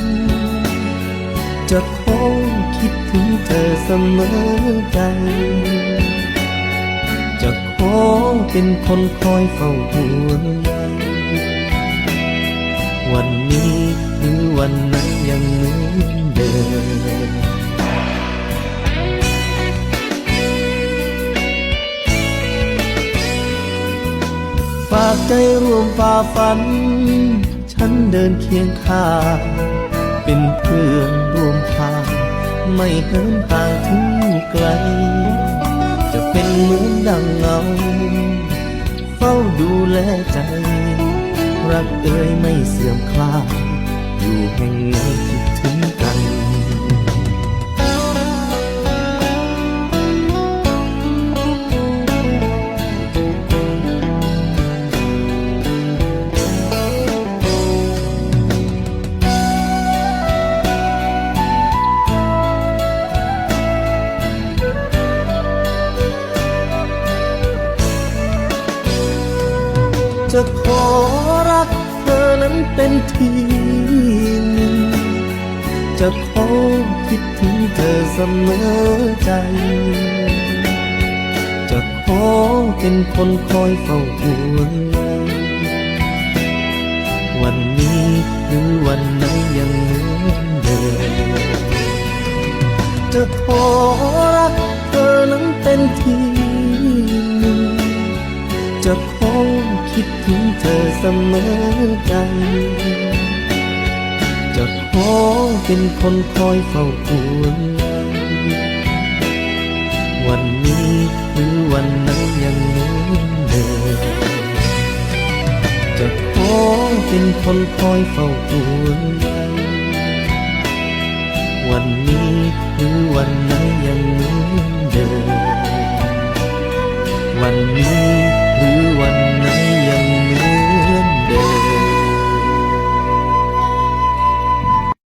ง จะขอคิดถึงเธอเสมอใจ จะขอเป็นคนคอยเฝ้าห่วงใยวันนี้หรือวันนั้นยังเหมือนเดิมฝากใจร่วมฝ่าฟัน ฉันเดินเคียงข้าง เป็นเพื่อนร่วมทาง ไม่เหินห่างถึงไกล จะเป็นเหมือนดังเงา เฝ้าดูแลใจ รักเอ่ยไม่เสื่อมคลายอยู่แห่งนี้คิดถึงกัน จะขอรักเธอนั้นเป็นทีหนึ่งจะขอคิดถึงเธอเสมอใจ จะขอเป็นคนคอยเฝ้าห่วงใยวันนี้หรือวันไหนยังเหมือนเดิมจะขอรักเธอนั้นเป็นทีหนึ่งจะขอ คิดถึงเธอเสมอใจจะขอเป็นคนคอยเฝ้าห่วงวันนี้หรือวันนั้นยังเหมือนเดิมจะขอเป็นคนคอยเฝ้าห่วงวันนี้หรือวันนยังเหมือน